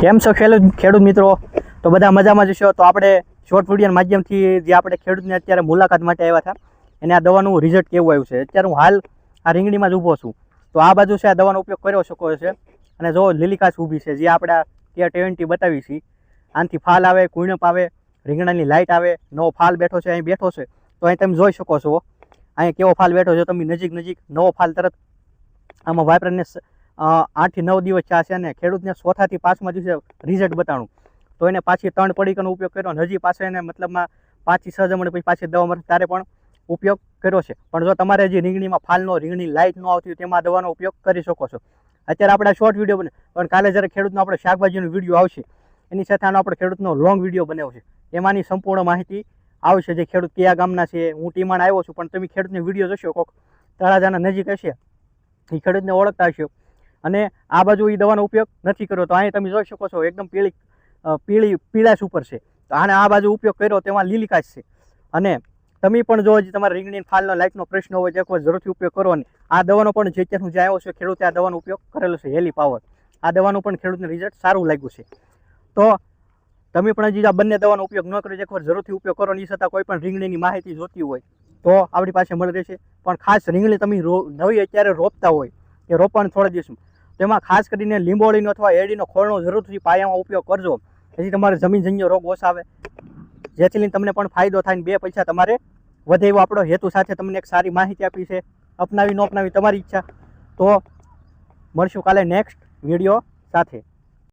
કેમ છો ખેડૂત ખેડૂત મિત્રો? તો બધા મજામાં જશો તો આપણે શોર્ટ વીડિયો માધ્યમથી જે આપણે ખેડૂતને અત્યારે મુલાકાત માટે આવ્યા હતા, એને આ દવાનું રિઝલ્ટ કેવું આવ્યું છે? અત્યારે હું હાલ આ રીંગણીમાં જ ઊભો છું. તો આ બાજુ છે આ દવાનો ઉપયોગ કર્યો શકો છે અને જો લીલીકાશ ઊભી છે, જે આપણે કેર ટ્વેન્ટી બતાવી છે, આનાથી ફાલ આવે, કુણપ આવે, રીંગણાની લાઇટ આવે, નવો ફાલ બેઠો છે, અહીં બેઠો છે, તો અહીં તમે જોઈ શકો છો. અહીં કેવો ફાલ બેઠો છે તમે નજીક નજીક નવો ફાલ તરત આમાં વાઇબ્રન્ટનેસ આઠથી નવ દિવસ ચા છે અને ખેડૂતને ચોથાથી પાંચમા દિવસે રિઝલ્ટ બતાણું. તો એને પાછી ત્રણ પડીકાનો ઉપયોગ કર્યો અને હજી પાછો એને મતલબમાં પાંચથી છ જમણે પછી પાછી દવા મળે ત્યારે પણ ઉપયોગ કર્યો છે. પણ જો તમારે જે રીંગણીમાં ફાલનો, રીંગણી લાઇટ ન આવતી તેમાં દવાનો ઉપયોગ કરી શકો છો. અત્યારે આપણે શોર્ટ વીડિયો બને, પણ કાલે જ્યારે ખેડૂતનો આપણે શાકભાજીનો વીડિયો આવશે, એની સાથે આનો આપણે ખેડૂતનો લોંગ વીડિયો બનાવ્યો છે. એમાંની સંપૂર્ણ માહિતી આવશે જે ખેડૂત કયા ગામના છે, હું ટીમાણ આવ્યો છું, પણ તમે ખેડૂતને વીડિયો જોશો કોક. તળાજાના નજીક હશે. એ ખેડૂતને ઓળખતા હશો. અને આ બાજુ એ દવાનો ઉપયોગ નથી કર્યો. તો અહીં તમે જોઈ શકો છો, એકદમ પીળી પીળી, પીળાશ ઉપર છે. તો આને આ બાજુ ઉપયોગ કર્યો તેમાં લીલીકાશ છે. અને તમે પણ જો તમારા રીંગણી ફાલનો લાઇટનો પ્રશ્ન હોય, તો એકવાર જરૂરથી ઉપયોગ કરો અને આ દવાનો પણ જે ત્યાં હું જે આવ્યો છું, ખેડૂતે આ દવાનો ઉપયોગ કરેલો છે હેલી પાવર આ દવાનું પણ ખેડૂતને રિઝલ્ટ સારું લાગ્યું છે. તો તમે પણ હજી આ બંને દવાનો ઉપયોગ ન કર્યો, એકવાર જરૂરથી ઉપયોગ કરો એ છતાં કોઈ પણ રીંગણીની માહિતી જોતી હોય, તો આપણી પાસે મળી રહેશે. પણ ખાસ રીંગણી તમે રો, નવી અત્યારે રોપતા હોય, એ રોપવાનું થોડા દિવસમાં. તેમાં ખાસ કરીને લીંબોળીનો અથવા એડીનો ખોળનો જરૂરથી પાયામાં ઉપયોગ કરજો. જેથી તમારે જમીનજન્ય રોગ ઓછા આવે જેથી લઈને તમને પણ ફાયદો થાય બે પૈસા તમારે વધે એવો આપણો હેતુ સાથે તમને એક સારી માહિતી આપી છે. અપનાવી ન અપનાવી તમારી ઈચ્છા. તો મળશું કાલે નેક્સ્ટ વીડિયો સાથે.